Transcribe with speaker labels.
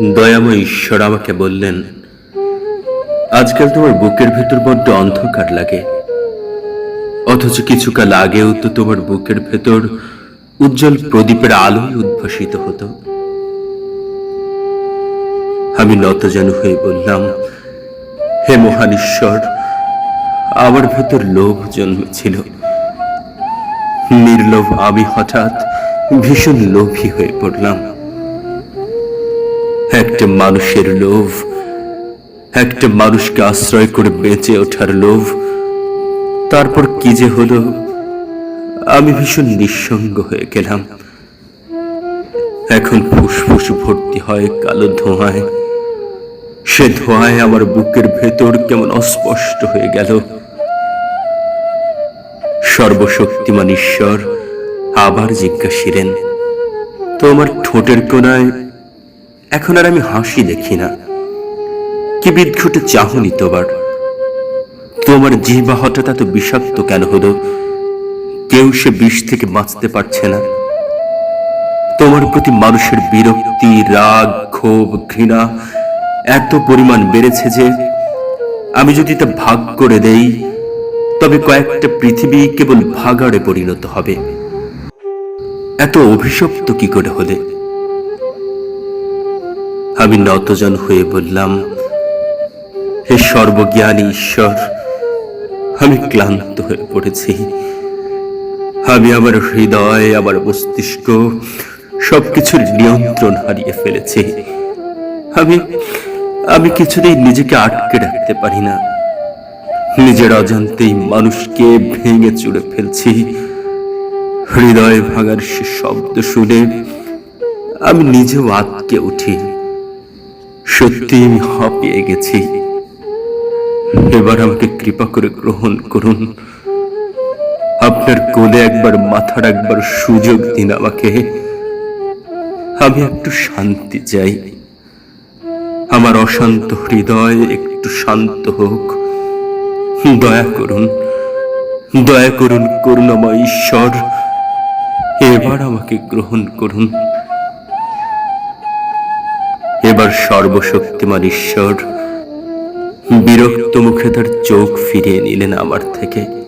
Speaker 1: দয়াময় ঈশ্বর আমাকে বললেন, আজকাল তোমার বুকের ভেতর বড্ড অন্ধকার লাগে। অথচ কিছুকাল আগেও তো তোমার বুকের ভেতর উজ্জ্বল প্রদীপের আলোয় উদ্ভাসিত হতো। আমি নতজানু হয়ে বললাম, হে মহান ঈশ্বর, আমার ভেতর লোভ জন্মেছিল। নির্লোভ আমি হঠাৎ ভীষণ লোভী হয়ে পড়লাম। একটা মানুষের লোভ, একটা মানুষকে আশ্রয় করে বেঁচে ওঠার লোভ। তারপর কি যে হলো, আমি ভীষণ নিঃসঙ্গ হয়ে গেলাম। এখন ফুসফুস ভর্তি হয় কালো ধোঁয়ায়। সে ধোঁয়ায় আমার বুকের ভেতর কেমন অস্পষ্ট হয়ে গেল। সর্বশক্তিমান ঈশ্বর আবার জিজ্ঞাসিলেন, তোমার ঠোঁটের কোনায় এখন আর আমি হাসি দেখি না। কি বিদ্ঘুটে চাহনি তোমার? তোমার জিহ্বা হঠাৎ এত বিষাক্ত কেন হলো? কেউ সে বিষ থেকে বাঁচতে পারছে না। তোমার প্রতি মানুষের বিরক্তি, রাগ, ক্ষোভ, ঘৃণা এত পরিমাণ বেড়েছে যে আমি যদি তা ভাগ করে দেই, তবে কয়েকটা পৃথিবী কেবল ভাগাড়ে পরিণত হবে। এত অভিশপ্ত কি করে হলে? আমি নতজন হয়ে বললাম, হে সর্বজ্ঞানী ঈশ্বর, আমি ক্লান্ত হয়ে পড়েছি। আমি আমার হৃদয়, আমার মস্তিষ্ক, সবকিছুর নিয়ন্ত্রণ হারিয়ে ফেলেছি। আমি আমি কিছুতেই নিজেকে আটকে রাখতে পারি না। নিজের অজান্তেই মানুষকে ভেঙে চুড়ে ফেলছি। হৃদয় ভাঙার সে শব্দ শুনে আমি নিজেও আটকে উঠি। সত্যি আমি হাঁপিয়ে গেছি। এবার আমাকে কৃপা করে গ্রহণ করুন। আপনার কোলে একবার মাথা রাখবার সুযোগ দিন আমাকে। আমি একটু শান্তি চাই। আমার অশান্ত হৃদয় একটু শান্ত হোক। দয়া করুন দয়া করুন করুণাময় ঈশ্বর। এবার আমাকে গ্রহণ করুন। এবার সর্বশক্তিমান ঈশ্বর। বিরক্ত মুখে তার চোখ ফিরিয়ে নিলেন আমার থেকে।